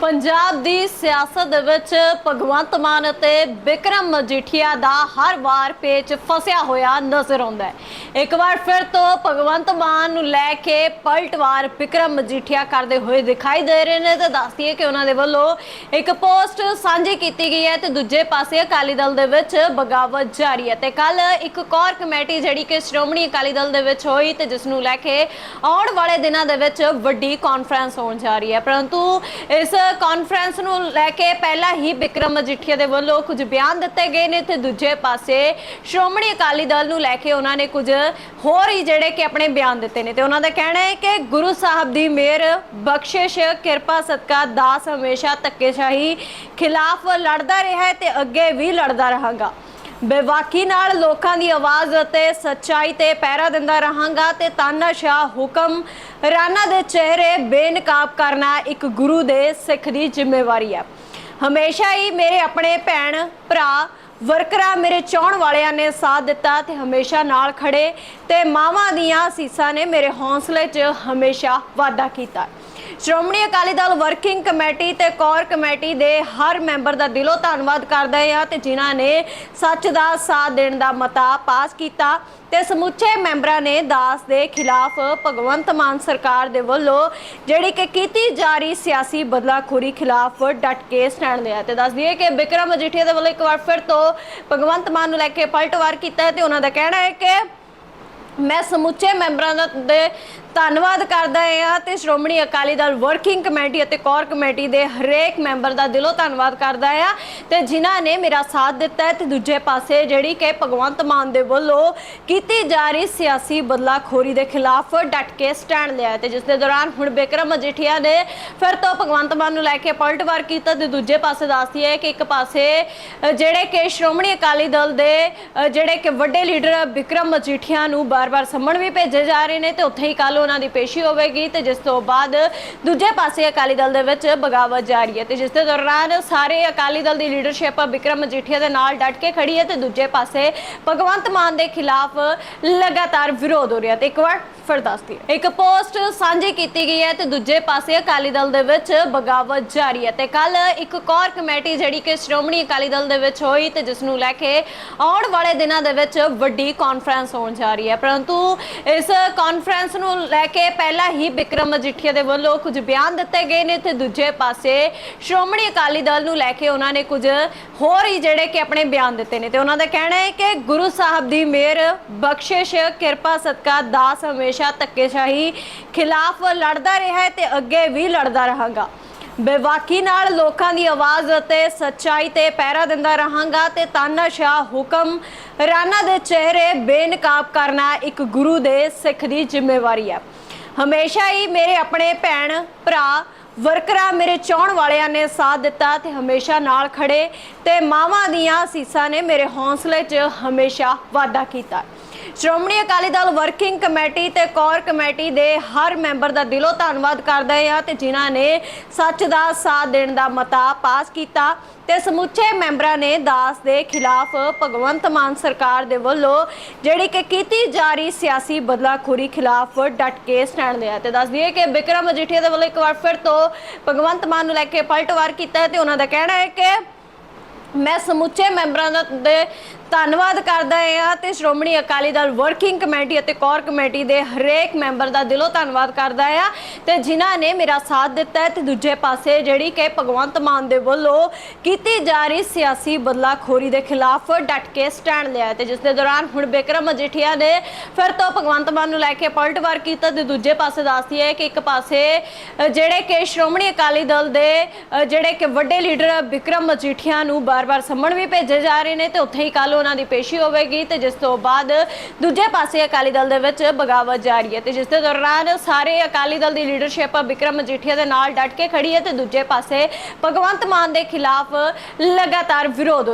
ਪੰਜਾਬ ਦੀ ਸਿਆਸਤ ਦੇ ਵਿੱਚ ਭਗਵੰਤ ਮਾਨ ਅਤੇ ਵਿਕਰਮ ਮਜੀਠੀਆ ਦਾ ਹਰ ਵਾਰ ਪੇਚ ਫਸਿਆ ਹੋਇਆ ਨਜ਼ਰ ਆਉਂਦਾ ਹੈ। ਇੱਕ ਵਾਰ ਫਿਰ ਤੋਂ ਭਗਵੰਤ ਮਾਨ ਨੂੰ ਲੈ ਕੇ ਪਲਟਵਾਰ ਵਿਕਰਮ ਮਜੀਠੀਆ ਕਰਦੇ ਹੋਏ ਦਿਖਾਈ ਦੇ ਰਹੇ ਨੇ ਤੇ ਦੱਸਦੀ ਹੈ ਕਿ ਉਹਨਾਂ ਦੇ ਵੱਲੋਂ ਇੱਕ ਪੋਸਟ ਸਾਂਝੀ ਕੀਤੀ ਗਈ ਹੈ ਤੇ ਦੂਜੇ ਪਾਸੇ ਅਕਾਲੀ ਦਲ ਦੇ ਵਿੱਚ ਬਗਾਵਤ ਜਾਰੀ ਹੈ ਤੇ ਕੱਲ ਇੱਕ ਕੋਰ ਕਮੇਟੀ ਜਿਹੜੀ ਕਿ ਸ਼੍ਰੋਮਣੀ ਅਕਾਲੀ ਦਲ ਦੇ ਵਿੱਚ ਹੋਈ ਤੇ ਜਿਸ ਨੂੰ ਲੈ ਕੇ ਆਉਣ ਵਾਲੇ ਦਿਨਾਂ ਦੇ ਵਿੱਚ ਵੱਡੀ ਕਾਨਫਰੰਸ ਹੋਣ ਜਾ ਰਹੀ ਹੈ। ਪਰੰਤੂ ਇਸ ਕਾਨਫਰੰਸ ਨੂੰ ਲੈ ਕੇ ਪਹਿਲਾਂ ਹੀ ਵਿਕਰਮ ਮਜੀਠੀਆ ਦੇ ਵੱਲੋਂ ਕੁਝ ਬਿਆਨ ਦਿੱਤੇ ਗਏ ਨੇ ਤੇ ਦੂਜੇ ਪਾਸੇ ਸ਼੍ਰੋਮਣੀ ਅਕਾਲੀ ਦਲ ਨੂੰ ਲੈ ਕੇ ਉਹਨਾਂ ਨੇ ਕੁਝ ਹੋਰ ਹੀ ਜਿਹੜੇ ਕਿ ਆਪਣੇ ਬਿਆਨ ਦਿੱਤੇ ਨੇ ਤੇ ਉਹਨਾਂ ਦਾ ਕਹਿਣਾ ਹੈ ਕਿ ਗੁਰੂ ਸਾਹਿਬ ਦੀ ਮਿਹਰ ਬਖਸ਼ਿਸ਼, ਕਿਰਪਾ, ਸਦਕਾ, ਦਾਸ ਹਮੇਸ਼ਾ ਧੱਕੇਸ਼ਾਹੀ ਖਿਲਾਫ ਲੜਦਾ ਰਿਹਾ ਹੈ ਤੇ ਅੱਗੇ ਵੀ ਲੜਦਾ ਰਹਾਂਗਾ। ਬੇਵਾਕੀ ਨਾਲ ਲੋਕਾਂ ਦੀ ਆਵਾਜ਼ ਅਤੇ ਸੱਚਾਈ ਤੇ ਪਹਿਰਾ ਦਿੰਦਾ ਰਹਾਂਗਾ ਤੇ ਤਾਨਾਸ਼ਾਹ ਹੁਕਮ ਰਾਣਾ ਦੇ ਚਿਹਰੇ ਬੇਨਕਾਬ ਕਰਨਾ ਇੱਕ ਗੁਰੂ ਦੇ ਸਿੱਖ ਦੀ ਜ਼ਿੰਮੇਵਾਰੀ ਹੈ। ਹਮੇਸ਼ਾ ਹੀ ਮੇਰੇ ਆਪਣੇ ਭੈਣ, ਭਰਾ, ਵਰਕਰਾਂ ਮੇਰੇ ਚਾਹਣ ਵਾਲਿਆਂ ਨੇ ਸਾਥ ਦਿੱਤਾ ਤੇ ਹਮੇਸ਼ਾ ਨਾਲ ਖੜੇ ਤੇ ਮਾਵਾਂ ਦੀਆਂ ਅਸੀਸਾਂ ਨੇ ਮੇਰੇ ਹੌਸਲੇ 'ਚ ਹਮੇਸ਼ਾ ਵਾਧਾ ਕੀਤਾ। ਸ਼੍ਰੋਮਣੀ ਅਕਾਲੀ ਦਲ ਵਰਕਿੰਗ ਕਮੇਟੀ ਤੇ ਕੋਰ ਕਮੇਟੀ ਦੇ ਹਰ ਮੈਂਬਰ ਦਾ ਦਿਲੋਂ ਧੰਨਵਾਦ ਕਰਦੇ ਹਾਂ ਤੇ ਜਿਨ੍ਹਾਂ ਨੇ ਸੱਚ ਦਾ ਸਾਥ ਦੇਣ ਦਾ ਮਤਾ ਪਾਸ ਕੀਤਾ ਤੇ ਸਮੁੱਚੇ ਮੈਂਬਰਾਂ ਨੇ ਦਾਸ ਦੇ ਖਿਲਾਫ ਭਗਵੰਤ ਮਾਨ ਸਰਕਾਰ ਦੇ ਵੱਲੋਂ ਜਿਹੜੀ ਕਿ ਕੀਤੀ ਜਾ ਰਹੀ ਸਿਆਸੀ ਬਦਲਾਖੋਰੀ ਖਿਲਾਫ ਡਟ ਕੇ ਸਟੈਂਡ ਲਿਆ ਤੇ ਦੱਸ ਦਈਏ ਕਿ ਬਿਕਰਮ ਮਜੀਠੀਆ ਦੇ ਵੱਲੋਂ ਇੱਕ ਵਾਰ ਫਿਰ ਤੋਂ ਭਗਵੰਤ ਮਾਨ ਨੂੰ ਲੈ ਕੇ ਪਲਟਵਾਰ ਕੀਤਾ ਤੇ ਉਹਨਾਂ ਦਾ ਕਹਿਣਾ ਹੈ ਕਿ ਮੈਂ ਸਮੁੱਚੇ ਮੈਂਬਰਾਂ ਦੇ ਧੰਨਵਾਦ ਕਰਦਾ ਹਾਂ ਤੇ ਸ਼੍ਰੋਮਣੀ ਅਕਾਲੀ ਦਲ ਵਰਕਿੰਗ ਕਮੇਟੀ ਅਤੇ ਕੋਰ ਕਮੇਟੀ ਦੇ ਹਰੇਕ ਮੈਂਬਰ ਦਾ ਦਿਲੋਂ ਧੰਨਵਾਦ ਕਰਦਾ ਹਾਂ ਤੇ ਜਿਨ੍ਹਾਂ ਨੇ ਮੇਰਾ ਸਾਥ ਦਿੱਤਾ ਹੈ ਤੇ ਦੂਜੇ ਪਾਸੇ ਜਿਹੜੀ ਕਿ ਭਗਵੰਤ ਮਾਨ ਦੇ ਵੱਲੋਂ ਕੀਤੀ ਜਾ ਰਹੀ ਸਿਆਸੀ ਬਦਲਾਖੋਰੀ ਦੇ ਖਿਲਾਫ ਡਟ ਕੇ ਸਟੈਂਡ ਲਿਆ ਹੈ ਤੇ ਜਿਸ ਦੇ ਦੌਰਾਨ ਹੁਣ ਬਿਕਰਮ ਮਜੀਠੀਆ ਨੇ ਫਿਰ ਤੋਂ ਭਗਵੰਤ ਮਾਨ ਨੂੰ ਲੈ ਕੇ ਪਲਟਵਾਰ ਕੀਤਾ ਤੇ ਦੂਜੇ ਪਾਸੇ ਦੱਸਦੀ ਹੈ ਕਿ ਇੱਕ ਪਾਸੇ ਜਿਹੜੇ ਕਿ ਸ਼੍ਰੋਮਣੀ ਅਕਾਲੀ ਦਲ ਦੇ ਜਿਹੜੇ ਕਿ ਵੱਡੇ ਲੀਡਰ ਬਿਕਰਮ ਮਜੀਠੀਆ ਨੂੰ ਬਾਰ-ਬਾਰ ਸੰਮਣ ਵੀ ਭੇਜੇ ਜਾ ਰਹੇ ਨੇ ਤੇ ਉੱਥੇ ਹੀ ਕੱਲ ਉਹਨਾਂ ਦੀ ਪੇਸ਼ੀ ਹੋਵੇਗੀ ਤੇ ਜਿਸ ਤੋਂ ਬਾਅਦ ਦੂਜੇ ਪਾਸੇ ਅਕਾਲੀ ਦਲ ਦੇ ਵਿੱਚ ਬਗਾਵਤ ਜਾਰੀ ਹੈ ਤੇ ਜਿਸ ਦੇ ਦੌਰਾਨ ਸਾਰੇ ਅਕਾਲੀ ਦਲ ਦੀ ਲੀਡਰਸ਼ਿਪ ਬਿਕਰਮ ਮਜੀਠੀਆ ਦੇ ਨਾਲ ਡਟ ਕੇ ਖੜੀ ਹੈ ਤੇ ਦੂਜੇ ਪਾਸੇ ਭਗਵੰਤ ਮਾਨ ਦੇ ਖਿਲਾਫ ਲਗਾਤਾਰ ਵਿਰੋਧ ਹੋ ਰਿਹਾ ਤੇ ਇੱਕ ਵਾਰ ਫਿਰ ਦੱਸਦੀ ਹਾਂ। ਇੱਕ ਪੋਸਟ ਸਾਂਝੀ ਕੀਤੀ ਗਈ ਹੈ ਤੇ ਦੂਜੇ ਪਾਸੇ ਅਕਾਲੀ ਦਲ ਦੇ ਵਿੱਚ ਬਗਾਵਤ ਜਾਰੀ ਹੈ ਤੇ ਕੱਲ ਇੱਕ ਕੋਰ ਕਮੇਟੀ ਜਿਹੜੀ ਕਿ ਸ਼੍ਰੋਮਣੀ ਅਕਾਲੀ ਦਲ ਦੇ ਵਿੱਚ ਹੋਈ ਤੇ ਜਿਸ ਨੂੰ ਲੈ ਕੇ ਆਉਣ ਵਾਲੇ ਦਿਨਾਂ ਦੇ ਵਿੱਚ ਵੱਡੀ ਕਾਨਫਰੰਸ ਹੋਣ ਜਾ ਰਹੀ ਹੈ ਪਰੰਤੂ ਇਸ ਕਾਨਫਰੰਸ ਨੂੰ ਲੈ ਕੇ ਪਹਿਲਾਂ ਹੀ ਵਿਕਰਮ ਮਜੀਠੀਆ ਦੇ ਵੱਲੋਂ ਕੁਝ ਬਿਆਨ ਦਿੱਤੇ ਗਏ ਨੇ ਤੇ ਦੂਜੇ ਪਾਸੇ ਸ਼੍ਰੋਮਣੀ ਅਕਾਲੀ ਦਲ ਨੂੰ ਲੈ ਕੇ ਉਹਨਾਂ ਨੇ ਕੁਝ ਹੋਰ ਹੀ ਜਿਹੜੇ ਕਿ ਆਪਣੇ ਬਿਆਨ ਦਿੱਤੇ ਨੇ ਤੇ ਉਹਨਾਂ ਦਾ ਕਹਿਣਾ ਹੈ ਕਿ ਗੁਰੂ ਸਾਹਿਬ ਦੀ ਮਿਹਰ ਬਖਸ਼ਿਸ਼, ਕਿਰਪਾ, ਸਦਕਾ, ਦਾਸ ਹਮੇਸ਼ਾ ਧੱਕੇਸ਼ਾਹੀ ਖਿਲਾਫ ਲੜਦਾ ਰਿਹਾ ਹੈ ਤੇ ਅੱਗੇ ਵੀ ਲੜਦਾ ਰਹਾਂਗਾ। ਬੇਵਾਕੀ ਨਾਲ ਲੋਕਾਂ ਦੀ ਆਵਾਜ਼ ਅਤੇ ਸੱਚਾਈ ਤੇ ਪਹਿਰਾ ਦਿੰਦਾ ਰਹਾਂਗਾ ਤੇ ਤਾਨਾਸ਼ਾਹ ਹੁਕਮ ਰਾਣਾ ਦੇ ਚਿਹਰੇ ਬੇਨਕਾਬ ਕਰਨਾ ਇੱਕ ਗੁਰੂ ਦੇ ਸਿੱਖ ਦੀ ਜ਼ਿੰਮੇਵਾਰੀ ਹੈ। ਹਮੇਸ਼ਾ ਹੀ ਮੇਰੇ ਆਪਣੇ ਭੈਣ, ਭਰਾ, ਵਰਕਰਾਂ ਮੇਰੇ ਚਾਹਣ ਵਾਲਿਆਂ ਨੇ ਸਾਥ ਦਿੱਤਾ ਤੇ ਹਮੇਸ਼ਾ ਨਾਲ ਖੜੇ ਤੇ ਮਾਵਾਂ ਦੀਆਂ ਸੀਸਾਂ ਨੇ ਮੇਰੇ ਹੌਸਲੇ 'ਚ ਹਮੇਸ਼ਾ ਵਾਧਾ ਕੀਤਾ। ਸ਼੍ਰੋਮਣੀ ਅਕਾਲੀ ਦਲ ਵਰਕਿੰਗ ਕਮੇਟੀ ਤੇ ਕੋਰ ਕਮੇਟੀ ਦੇ ਹਰ ਮੈਂਬਰ ਦਾ ਦਿਲੋਂ ਧੰਨਵਾਦ ਕਰਦੇ ਹਾਂ ਤੇ ਜਿਨ੍ਹਾਂ ਨੇ ਸੱਚ ਦਾ ਸਾਥ ਦੇਣ ਦਾ ਮਤਾ ਪਾਸ ਕੀਤਾ ਤੇ ਸਮੁੱਚੇ ਮੈਂਬਰਾਂ ਨੇ ਦਾਸ ਦੇ ਖਿਲਾਫ ਭਗਵੰਤ ਮਾਨ ਸਰਕਾਰ ਦੇ ਵੱਲੋਂ ਜਿਹੜੀ ਕਿ ਕੀਤੀ ਜਾ ਰਹੀ ਸਿਆਸੀ ਬਦਲਾਖੋਰੀ ਖਿਲਾਫ ਡਟ ਕੇ ਸਟੈਂਡ ਲਿਆ ਤੇ ਦੱਸ ਦਈਏ ਕਿ ਬਿਕਰਮ ਮਜੀਠੀਆ ਦੇ ਵੱਲੋਂ ਇੱਕ ਵਾਰ ਫਿਰ ਤੋਂ ਭਗਵੰਤ ਮਾਨ ਨੂੰ ਲੈ ਕੇ ਪਲਟਵਾਰ ਕੀਤਾ ਤੇ ਉਹਨਾਂ ਦਾ ਕਹਿਣਾ ਹੈ ਕਿ ਮੈਂ ਸਮੁੱਚੇ ਮੈਂਬਰਾਂ ਦੇ ਧੰਨਵਾਦ ਕਰਦਾ ਹਾਂ ਤੇ ਸ਼੍ਰੋਮਣੀ ਅਕਾਲੀ ਦਲ ਵਰਕਿੰਗ ਕਮੇਟੀ ਅਤੇ ਕੋਰ ਕਮੇਟੀ ਦੇ ਹਰੇਕ ਮੈਂਬਰ ਦਾ ਦਿਲੋਂ ਧੰਨਵਾਦ ਕਰਦਾ ਹਾਂ ਤੇ ਜਿਨ੍ਹਾਂ ਨੇ ਮੇਰਾ ਸਾਥ ਦਿੱਤਾ ਹੈ ਤੇ ਦੂਜੇ ਪਾਸੇ ਜਿਹੜੀ ਕਿ ਭਗਵੰਤ ਮਾਨ ਦੇ ਵੱਲੋਂ ਕੀਤੀ ਜਾ ਰਹੀ ਸਿਆਸੀ ਬਦਲਾਖੋਰੀ ਦੇ ਖਿਲਾਫ ਡਟ ਕੇ ਸਟੈਂਡ ਲਿਆ ਹੈ ਤੇ ਜਿਸ ਦੇ ਦੌਰਾਨ ਹੁਣ ਬਿਕਰਮ ਮਜੀਠੀਆ ਨੇ ਫਿਰ ਤੋਂ ਭਗਵੰਤ ਮਾਨ ਨੂੰ ਲੈ ਕੇ ਪਲਟਵਾਰ ਕੀਤਾ ਤੇ ਦੂਜੇ ਪਾਸੇ ਦੱਸਦੀ ਹੈ ਕਿ ਇੱਕ ਪਾਸੇ ਜਿਹੜੇ ਕਿ ਸ਼੍ਰੋਮਣੀ ਅਕਾਲੀ ਦਲ ਦੇ ਜਿਹੜੇ ਕਿ ਵੱਡੇ ਲੀਡਰ ਬਿਕਰਮ ਮਜੀਠੀਆ ਨੂੰ ਬਾਰ-ਬਾਰ ਸੰਮਣ ਵੀ ਭੇਜੇ ਜਾ ਰਹੇ ਨੇ ਤੇ ਉੱਥੇ ਹੀ ਕੱਲ ਉਹਨਾਂ ਦੀ ਪੇਸ਼ੀ ਹੋਵੇਗੀ ਤੇ ਜਿਸ ਤੋਂ ਬਾਅਦ ਦੂਜੇ ਪਾਸੇ ਅਕਾਲੀ ਦਲ ਦੇ ਵਿੱਚ ਬਗਾਵਤ ਜਾਰੀ ਹੈ ਤੇ ਜਿਸ ਦੇ ਦੌਰਾਨ ਸਾਰੇ ਅਕਾਲੀ ਦਲ ਦੀ ਲੀਡਰਸ਼ਿਪ ਬਿਕਰਮ ਮਜੀਠੀਆ ਦੇ ਨਾਲ ਡਟ ਕੇ ਖੜੀ ਹੈ ਤੇ ਦੂਜੇ ਪਾਸੇ ਭਗਵੰਤ ਮਾਨ ਦੇ ਖਿਲਾਫ ਲਗਾਤਾਰ ਵਿਰੋਧ